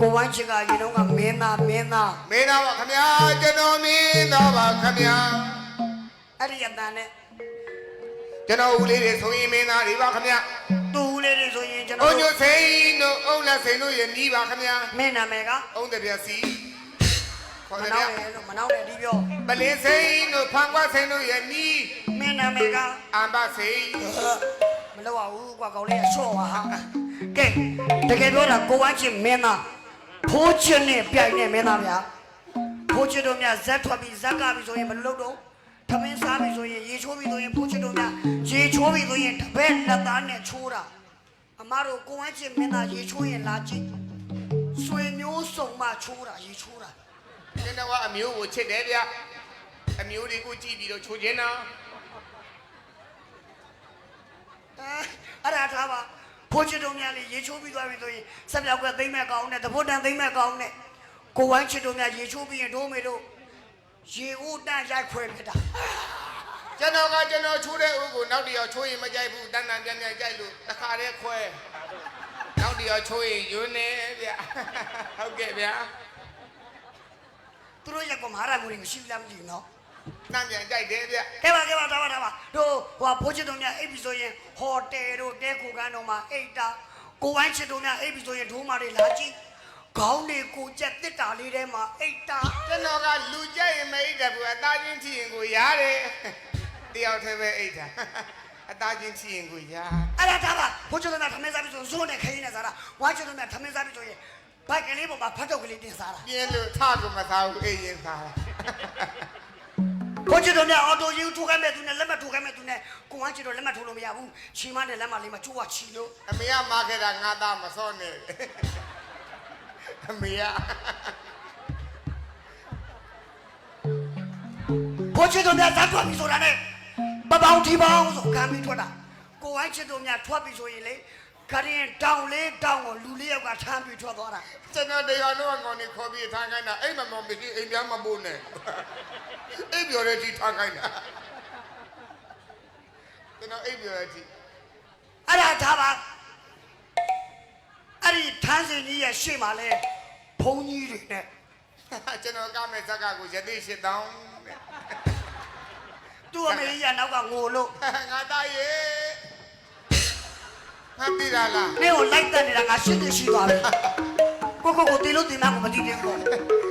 ကိုဝမ်းချစ်ကရေတော့ကမင်းသားမင်းသားမင်းသားပါခမညာကျွန်တော်မင်းသားပါခမညာအဲ့ဒီအတန်နဲ့ကျွန်တော်ဦးလေးတွေဆိုရင်မင်းသားတွေပါခမညာသူ့ဦးလေးတွေဆိုရင်ကျွန်အုံတော်ညိုစိန်တို့အုံလက်စိန်တို့ရဲ့နီးပါခမညာမင်းနာမည်ကအုံတပြက်စီခေါ်မတယ်နောဗျင်းတယ်လို့မနောင်းတယ်ဒီပြောပလင်းစိန်တို့ဖန်ကွာစိန်တို့ရဲ့နီးမင်းနာမည်ကအမ်ဘစိန်မလောက်ပါဘူးကွာကောင်လေးကချော့ပါဟာကဲတကယ်ပြောတာကိုဝမ်းချစ်မင်းသား ဖိုးချစ်နဲ့ပြိုင်နေမင်းသားဗျာဖိုးချစ်တို့များဇက်ထွက်ပြီးဇက်ကပြီးဆိုရင်ဘယ်လိုလုပ်တော့ထမင်းစားပြီးဆိုရင်ရေချိုးပြီးဆိုရင်ဖိုးချစ်တို့များရေချိုးပြီးဆိုရင်တပည့်လက်သားနဲ့ချိုးတာအမတို့ကိုဝမ်းချစ်မင်းသားရေချိုးရင်လာကြည့်ဆွေမျိုးစုံမှချိုးတာရေချိုးတာကျွန်တော်ကအမျိုးကိုချစ်တယ်ဗျအမျိုးတွေကိုကြည့်ပြီးတော့ချိုးခြင်းနာအဲအဲ့ဒါထားပါ ဖိုးချစ်တို့များလေရေချိုးပြီးသွားပြီဆိုရင်ဆက်ပြောက်ကသိမ့်မဲ့ကောင်းနဲ့တပုတ်တန်သိမ့်မဲ့ကောင်းနဲ့ကိုဝမ်းချစ်တို့များရေချိုးပြီးရင်ဒိုးမေတို့ရေဦးတန့်ရိုက်ခွဲပြတာကျွန်တော်ကကျွန်တော်ချိုးတဲ့ဦးကိုနောက်တစ်ယောက်ချိုးရင်မကြိုက်ဘူးတန်တန်ပြန်ပြန်ကြိုက်လို့တစ်ခါတည်းခွဲနောက်တစ်ယောက်ချိုးရင်ယွန်းနေဗျဟုတ်ကဲ့ဗျာသူတို့ရက်ကမဟာရမှုတွေမရှိဘူးလားမသိဘူးနော် တန်ပြန်ကြိုက်တယ်ဗျကဲပါကဲပါထားပါထားပါတို့ဟိုဖိုးချစ်တို့များအိပ်ပြီဆိုရင်ဟိုတယ်တို့တဲခိုကန်းတို့မှာအိတ်တာကိုဝမ်းချစ်တို့များအိပ်ပြီဆိုရင်ဒိုးမာတွေလာကြည့်ခေါင်းတွေကိုကြက်တစ်တာလေးထဲမှာအိတ်တာကျွန်တော်ကလူကြိုက်ရင်မအိတ်တယ်ဘူးအသားချင်းချီရင်ကိုရတယ်တယောက်တည်းပဲအိတ်တာအသားချင်းချီရင်ကိုရအဲ့ဒါထားပါဖိုးချစ်တို့များထမင်းစားပြီဆိုဇွန်းနဲ့ခင်းနေစားတာဝမ်းချစ်တို့များထမင်းစားပြီဆိုရင်ဘိုက်ကလေးပေါ်မှာဖတ်တော့ကလေးတင်စားတာပြင်းလို့ထကိုမသားဘူးအိတ်ရင်သား ဘိုးချစ်တို့များအော်တိုကြီးထိုးခိုင်းမဲ့သူနဲ့လက်မထိုးခိုင်းမဲ့သူနဲ့ကိုဝမ်းချစ်တို့လက်မထိုးလို့မရဘူးချီမနဲ့လက်မလေးမှာချိုးဝချီလို့အမေကမာခဲ့တာငါသားမစောနဲ့အမေကဘိုးချစ်တို့များဇက်ထွက်ပြီဆိုတာနဲ့ပပောင်ထီပေါင်းဆိုခံပြီးထွက်တာကိုဝမ်းချစ်တို့များထွက်ပြီဆိုရင်လေ ခရင်တောင်လေးတောင်ကိုလူလေးယောက်ကထမ်းပြီးထွက်သွားတာကျွန်တော်တရားတော့ကောင်းနေခေါ်ပြီးထားခိုင်းတာအိမ်မမောင်မရှိအိမ်များမပိုးနဲ့အိမ်ပြောတဲ့ကြီးထားခိုင်းတာကျွန်တော်အိမ်ပြောတဲ့ကြီးအဲ့ဒါထားပါအဲ့ဒီထန်းစင်ကြီးရဲ့ရှေ့မှာလဲဘုံကြီးတွေနဲ့ကျွန်တော်ကမဲ့ဇက်ကကိုရသေးရှစ်တောင်းတဲ့သူ့အမေကြီးကနောက်ကငိုလို့ငါသားရေ ငါတိရလားမင်းကိုလိုက်တက်နေတာငါရှင်းနေရှိသွားပြီကိုကိုကိုတီလို့တင်မကိုမတီးသေးဘူး